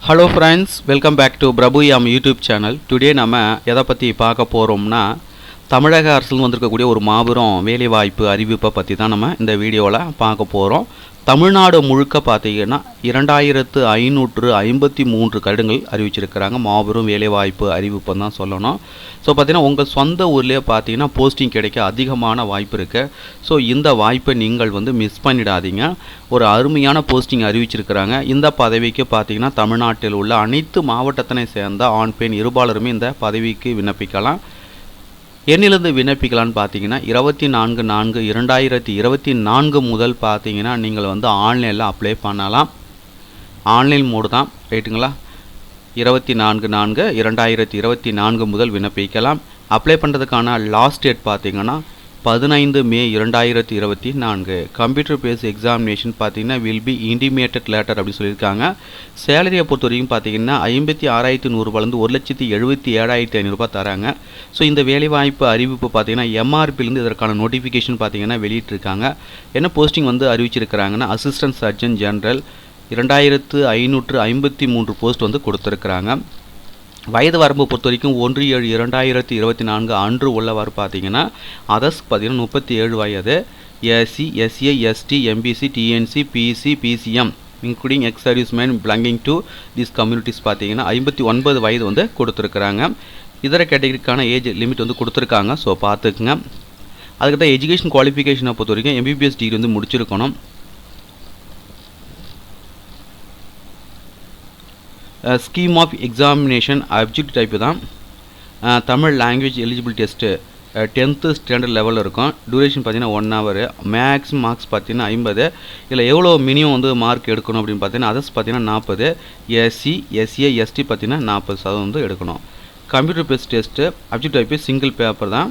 Hello friends welcome back to Prabhu யாம் YouTube channel today நம்ம எதை பற்றி பார்க்க போகிறோம்னா தமிழக அரசில் வந்திருக்கக்கூடிய ஒரு மாபெரும் வேலைவாய்ப்பு அறிவிப்பை பற்றி தான் நம்ம இந்த வீடியோவில் பார்க்க போகிறோம் தமிழ்நாடு முழுக்க பார்த்தீங்கன்னா இரண்டாயிரத்து ஐநூற்று ஐம்பத்தி மூன்று கருடங்கள் அறிவிச்சிருக்கிறாங்க. மாபெரும் வேலைவாய்ப்பு அறிவிப்புன்னு தான் சொல்லணும். ஸோ பார்த்தீங்கன்னா உங்கள் சொந்த ஊர்லேயே பார்த்தீங்கன்னா போஸ்டிங் கிடைக்க அதிகமான வாய்ப்பு இருக்குது ஸோ இந்த வாய்ப்பை நீங்கள் வந்து மிஸ் பண்ணிடாதீங்க. ஒரு அருமையான போஸ்டிங் அறிவிச்சிருக்கிறாங்க. இந்த பதவிக்கு பார்த்தீங்கன்னா தமிழ்நாட்டில் உள்ள அனைத்து மாவட்டத்தினை சேர்ந்த ஆண் பெண் இருபாலருமே இந்த பதவிக்கு விண்ணப்பிக்கலாம். என்னிலிருந்து விண்ணப்பிக்கலான்னு பார்த்தீங்கன்னா இருபத்தி நான்கு நான்கு இரண்டாயிரத்தி இருபத்தி நான்கு முதல் பார்த்தீங்கன்னா நீங்கள் வந்து ஆன்லைனில் அப்ளை பண்ணலாம். ஆன்லைன் மோடு தான். ரைட்டுங்களா இருபத்தி நான்கு நான்கு இரண்டாயிரத்தி இருபத்தி நான்கு முதல் விண்ணப்பிக்கலாம். அப்ளை பண்ணுறதுக்கான லாஸ்ட் டேட் பார்த்தீங்கன்னா பதினைந்து மே இரண்டாயிரத்தி இருபத்தி நான்கு. கம்ப்யூட்டர் பேஸ் எக்ஸாமினேஷன் பார்த்தீங்கன்னா வில் பி இன்டிமேட்டட் லேட்டர் அப்படின்னு சொல்லியிருக்காங்க. சேலரியை பொறுத்த வரைக்கும் பார்த்தீங்கன்னா ஐம்பத்தி ஆறாயிரத்தி நூறுரூவாலேருந்து ஒரு லட்சத்தி எழுபத்தி ஏழாயிரத்தி ஐநூறுரூபா தராங்க. ஸோ இந்த வேலைவாய்ப்பு அறிவிப்பு பார்த்தீங்கன்னா எம்ஆர்பிலேருந்து இதற்கான நோட்டிஃபிகேஷன் பார்த்தீங்கன்னா வெளியிட்டிருக்காங்க. என்ன போஸ்டிங் வந்து அறிவிச்சிருக்கிறாங்கன்னா அசிஸ்டன்ட் சர்ஜன் ஜெனரல் இரண்டாயிரத்து ஐநூற்று ஐம்பத்தி மூன்று போஸ்ட் வந்து கொடுத்துருக்குறாங்க. வயது வரம்பு பொறுத்த வரைக்கும் ஒன்று ஏழு இரண்டாயிரத்தி இருபத்தி நான்கு அன்று உள்ளவாறு பார்த்தீங்கன்னா அதர்ஸ் பார்த்தீங்கன்னா முப்பத்தி ஏழு வயது SC SA ST MBC DNC BC BCM including ex serviceman belonging to this communities பார்த்தீங்கன்னா ஐம்பத்தி ஒன்பது வயது வந்து கொடுத்துருக்குறாங்க. இதர கேட்டகரிக்கான ஏஜ் லிமிட் வந்து கொடுத்துருக்காங்க. ஸோ பார்த்துக்குங்க. அதுக்கு தான் எஜுகேஷன் குவாலிஃபிகேஷனை பொறுத்த வரைக்கும் எம்பிபிஎஸ் டிகிரி வந்து முடிச்சிருக்கணும். Scheme of examination object type தான். Tamil language eligible test tenth standard லெவலில் இருக்கும். டூரேஷன் பார்த்தீங்கன்னா ஒன் ஹவர் மேக்ஸிமம் மார்க்ஸ் பார்த்தீங்கன்னா ஐம்பது. இதில் எவ்வளோ மினிமம் வந்து மார்க் எடுக்கணும் அப்படின்னு பார்த்தீங்கன்னா அதர்ஸ் பார்த்தீங்கன்னா நாற்பது எஸ்சி எஸ்ஏ எஸ்டி பார்த்தீங்கன்னா நாற்பது சதவீதம் வந்து எடுக்கணும். Computer based test object type single paper தான்.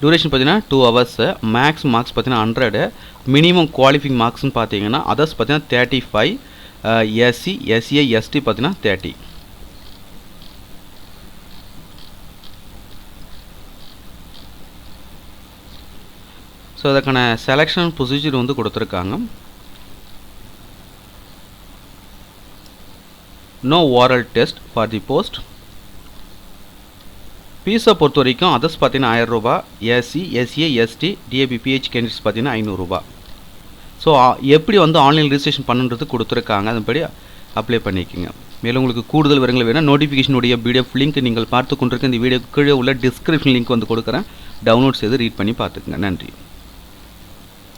டூரேஷன் பார்த்தீங்கன்னா டூ ஹவர்ஸு மேக்ஸ் மார்க்ஸ் பார்த்தீங்கன்னா ஹண்ட்ரடு மினிமம் குவாலிஃபிங் மார்க்ஸ்னு பார்த்தீங்கன்னா அதர்ஸ் பார்த்தீங்கன்னா thirty five SC SA ST பார்த்தீங்கன்னா தேர்ட்டி ஸோ அதுக்கான செலெக்ஷன் ப்ரொசீஜர் வந்து கொடுத்துருக்காங்க. No oral test for the post ஃபீஸை பொறுத்த வரைக்கும் அதர்ஸ் பார்த்தீங்கன்னா ஆயிரம் ரூபாய் SC SA ST DAP PH candidates பார்த்தீங்கன்னா ஐநூறுரூபா ஸோ எப்படி வந்து ஆன்லைன் ரிஜிஸ்ட்ரேஷன் பண்ணுன்றது கொடுத்துருக்காங்க அதன்படி அப்ளை பண்ணிக்கோங்க. மேலும் உங்களுக்கு கூடுதல் விவரங்கள் வேணும் நோட்டிஃபிகேஷனுடைய பிடிஎஃப் லிங்க் நீங்கள் பார்த்து கொண்டிருக்க இந்த வீடியோ கீழே உள்ள டிஸ்கிரிப்ஷன் லிங்க் வந்து கொடுக்குறேன். டவுன்லோட் செய்து ரீட் பண்ணி பார்த்துக்குங்க. நன்றி.